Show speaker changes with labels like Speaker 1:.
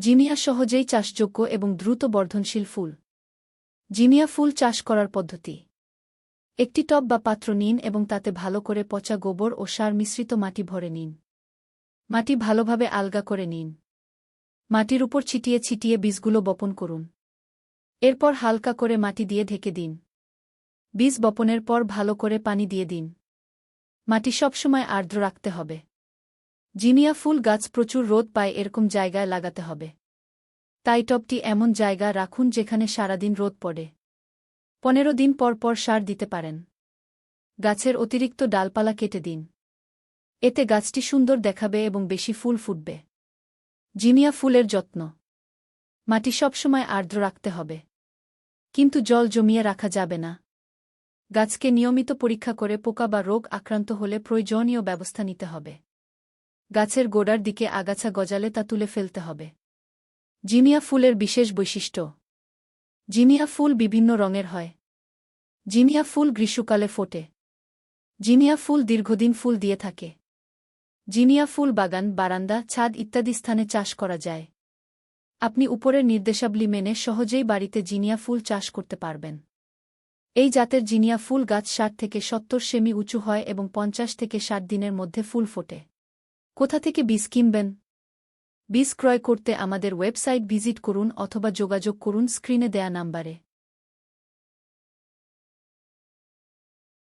Speaker 1: জিনিয়া সহজেই চাষযোগ্য এবং দ্রুত বর্ধনশীল ফুল। জিনিয়া ফুল চাষ করার পদ্ধতি। একটি টব বা পাত্র নিন এবং তাতে ভালো করে পচা গোবর ও সার মিশ্রিত মাটি ভরে নিন। মাটি ভালোভাবে আলগা করে নিন। মাটির উপর ছিটিয়ে ছিটিয়ে বীজগুলো বপন করুন। এরপর হালকা করে মাটি দিয়ে ঢেকে দিন। বীজ বপনের পর ভালো করে পানি দিয়ে দিন। মাটি সবসময় আর্দ্র রাখতে হবে। জিনিয়া ফুল গাছ প্রচুর রোদ পায় এরকম জায়গায় লাগাতে হবে। তাই টবটি এমন জায়গা রাখুন যেখানে সারাদিন রোদ পড়ে। পনেরো দিন পর পর সার দিতে পারেন। গাছের অতিরিক্ত ডালপালা কেটে দিন। এতে গাছটি সুন্দর দেখাবে এবং বেশি ফুল ফুটবে। জিনিয়া ফুলের যত্ন। মাটি সবসময় আর্দ্র রাখতে হবে। কিন্তু জল জমিয়ে রাখা যাবে না। গাছকে নিয়মিত পরীক্ষা করে পোকা বা রোগ আক্রান্ত হলে প্রয়োজনীয় ব্যবস্থা নিতে হবে। গাছের গোড়ার দিকে আগাছা গজালে তা তুলে ফেলতে হবে। জিনিয়া ফুলের বিশেষ বৈশিষ্ট্য। জিনিয়া ফুল বিভিন্ন রঙের হয়। জিনিয়া ফুল গ্রীষ্মকালে ফোটে। জিনিয়া ফুল দীর্ঘদিন ফুল দিয়ে থাকে। জিনিয়া ফুল বাগান, বারান্দা, ছাদ ইত্যাদি স্থানে চাষ করা যায়। আপনি উপরের নির্দেশাবলী মেনে সহজেই বাড়িতে জিনিয়া ফুল চাষ করতে পারবেন। এই জাতের জিনিয়া ফুল গাছ ষাট থেকে সত্তর সেমি উঁচু হয় এবং পঞ্চাশ থেকে ষাট দিনের মধ্যে ফুল ফোটে। কোথা থেকে বীজ কিনবেন? বীজ ক্রয় করতে আমাদের ওয়েবসাইট ভিজিট করুন অথবা যোগাযোগ করুন স্ক্রিনে দেয়া নাম্বারে।